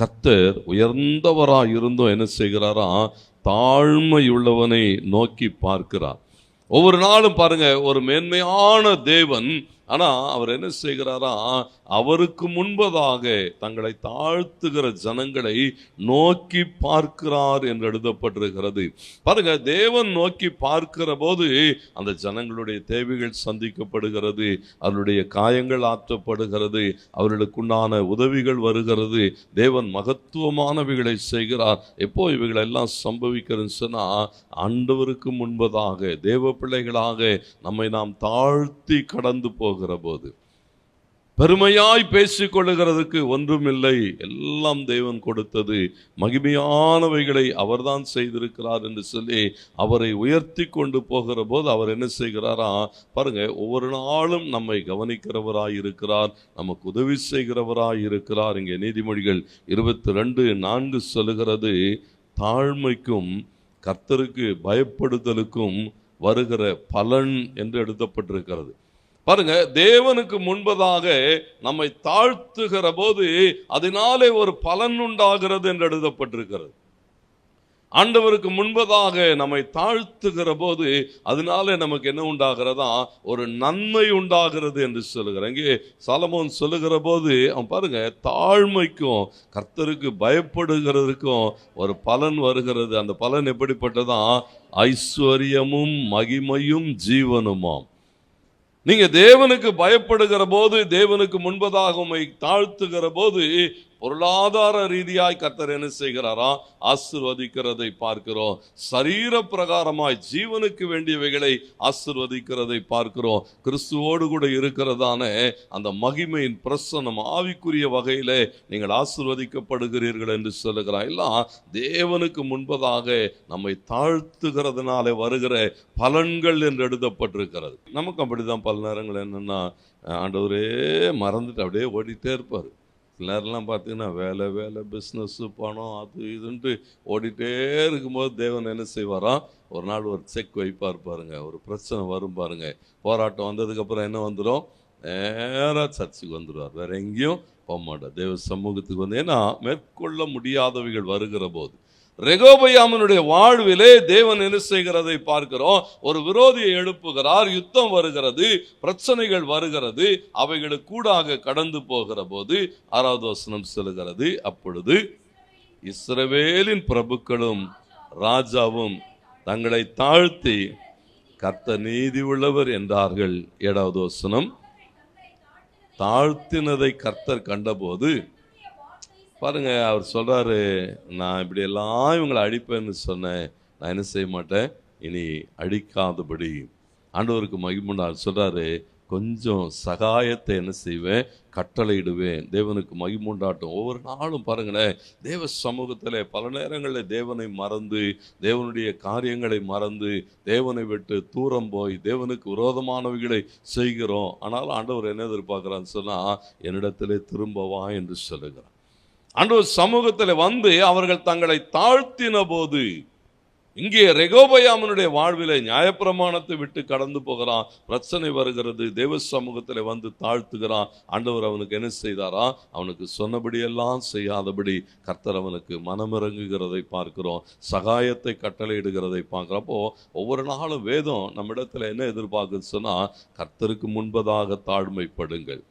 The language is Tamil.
கத்தர் உயர்ந்தவராக இருந்தும் என்ன செய்கிறாரா? தாழ்மையுள்ளவனை நோக்கி பார்க்கிறார். ஒவ்வொரு நாளும் பாருங்க ஒரு மேன்மையான தேவன் ஆனா அவர் என்ன செய்கிறாரா? அவருக்கு முன்பதாக தங்களை தாழ்த்துகிற ஜனங்களை நோக்கி பார்க்கிறார் என்று எழுதப்பட்டிருக்கிறது. பாருங்க தேவன் நோக்கி பார்க்கிற போது அந்த ஜனங்களுடைய தேவைகள் சந்திக்கப்படுகிறது அவருடைய காயங்கள் ஆற்றப்படுகிறது அவர்களுக்குண்டான உதவிகள் வருகிறது. தேவன் மகத்துவமானவைகளை செய்கிறார். எப்போ இவைகள் எல்லாம் சம்பவிக்கிறதுன்னு சொன்னால் ஆண்டவருக்கு முன்பதாக தேவ பிள்ளைகளாக நம்மை நாம் தாழ்த்தி கடந்து போ போகிற போது பெருமையாய் பேசிக்கொள்ளுகிறதுக்கு ஒன்றுமில்லை. எல்லாம் தேவன் கொடுத்தது. மகிமையானவைகளை அவர்தான் செய்திருக்கிறார் என்று சொல்லி அவரை உயர்த்தி கொண்டு போகிற போது அவர் என்ன செய்கிறாரா? பாருங்க ஒவ்வொரு நாளும் நம்மை கவனிக்கிறவராய் இருக்கிறார். நமக்கு உதவி செய்கிறவராய் இருக்கிறார். இங்கே நீதிமொழிகள் இருபத்தி ரெண்டு நான்கு சொல்லுகிறது தாழ்மைக்கும் கர்த்தருக்கு பயப்படுதலுக்கும் வருகிற பலன் என்று எழுதப்பட்டிருக்கிறது. பாருங்க தேவனுக்கு முன்பதாக நம்மை தாழ்த்துகிற போது அதனாலே ஒரு பலன் உண்டாகிறது என்று எழுதப்பட்டிருக்கிறது. ஆண்டவருக்கு முன்பதாக நம்மை தாழ்த்துகிற போது அதனால நமக்கு என்ன உண்டாகிறதா? ஒரு நன்மை உண்டாகிறது என்று சொல்லுகிறேன் இங்கே சலமோன் சொல்லுகிற போது அவன் பாருங்க தாழ்மைக்கும் கர்த்தருக்கு பயப்படுகிறதுக்கும் ஒரு பலன் வருகிறது. அந்த பலன் எப்படிப்பட்டதான் ஐஸ்வர்யமும் மகிமையும் ஜீவனுமாம். நீங்க தேவனுக்கு பயப்படுகிற போது தேவனுக்கு முன்பதாக உண்மை தாழ்த்துகிற போது பொருளாதார ரீதியாய் கத்தர் என்ன செய்கிறாரா? ஆசிர்வதிக்கிறதை பார்க்கிறோம். சரீர பிரகாரமாய் ஜீவனுக்கு வேண்டியவைகளை ஆசிர்வதிக்கிறதை பார்க்கிறோம். கிறிஸ்துவோடு கூட இருக்கிறதான அந்த மகிமையின் பிரசனம் ஆவிக்குரிய வகையிலே நீங்கள் ஆசிர்வதிக்கப்படுகிறீர்கள் என்று சொல்லுகிறார். எல்லாம் தேவனுக்கு முன்பதாக நம்மை தாழ்த்துகிறதுனாலே வருகிற பலன்கள் என்று எழுதப்பட்டிருக்கிறது. நமக்கு அப்படிதான் பல நேரங்கள் என்னென்னா ஆண்டவரே மறந்துட்டு அப்படியே ஓடிட்டே இருப்பார். சில நேரம்லாம் பார்த்தீங்கன்னா வேலை வேலை பிஸ்னஸ்ஸு பணம் அது இதுன்ட்டு ஓடிட்டே இருக்கும்போது தேவன் என்ன செய்வாராம்? ஒரு நாள் ஒரு செக் வைப்பார் பாருங்க. ஒரு பிரச்சனை வரும் பாருங்க. போராட்டம் வந்ததுக்கப்புறம் என்ன வந்துடும் நேராக சர்ச்சுக்கு வந்துடுவார் வேற எங்கேயும் போக மாட்டார். தேவ சமூகத்துக்கு வந்து ஏன்னா மேற்கொள்ள முடியாதவைகள் வருகிற போது. ரெகோபயாமனுடைய வாழ்விலே தேவன் என்ன செய்கிறதை பார்க்கிறோம். ஒரு விரோதியை எழுப்புகிறார் யுத்தம் வருகிறது பிரச்சனைகள் வருகிறது அவைகளுக்கு கூடாக கடந்து போகிற போது ஆராதோசனம் செல்கிறது அப்பொழுது இஸ்ரவேலின் பிரபுக்களும் ராஜாவும் தங்களை தாழ்த்தி கர்த்த நீதி உள்ளவர் என்றார்கள். ஏழாவது வசனம் தாழ்த்தினதை கர்த்தர் கண்டபோது பாருங்க அவர் சொல்றாரு நான் இப்படி எல்லாம் இவங்களை அடிப்பேன்னு சொன்னேன். நான் என்ன செய்ய மாட்டேன்? இனி அடிக்காதபடி. ஆண்டவருக்கு மகிமுண்டார் சொல்றாரு கொஞ்சம் சகாயத்தை என்ன செய்வேன்? கட்டளையிடுவேன். தேவனுக்கு மகிமுண்டாட்டும் ஒவ்வொரு நாளும் பாருங்களேன் தேவ சமூகத்தில் பல நேரங்களில் தேவனை மறந்து தேவனுடைய காரியங்களை மறந்து தேவனை விட்டு தூரம் போய் தேவனுக்கு விரோதமானவைகளை செய்கிறோம். ஆனால் ஆண்டவர் என்ன எதிர்பார்க்குறான்னு சொன்னால் என்னிடத்திலே திரும்பவா என்று சொல்லுகிறார். அன்று சமூகத்தில் வந்து அவர்கள் தங்களை தாழ்த்தின போது இங்கே ரெகோபயாமனுடைய வாழ்விலே நியாயப்பிரமாணத்தை விட்டு கடந்து போகிறான். பிரச்சனை வருகிறது. தேவ சமூகத்தில் வந்து தாழ்த்துகிறான். ஆண்டவர் அவனுக்கு என்ன செய்தாரா? அவனுக்கு சொன்னபடியெல்லாம் செய்யாதபடி கர்த்தர் அவனுக்கு மனமிறங்குகிறதை பார்க்கிறோம். சகாயத்தை கட்டளையிடுகிறதை பார்க்குறப்போ ஒவ்வொரு நாளும் வேதம் நம்மிடத்தில் என்ன எதிர்பார்க்குது சொன்னால் கர்த்தருக்கு முன்பதாக தாழ்மைப்படுங்கள்.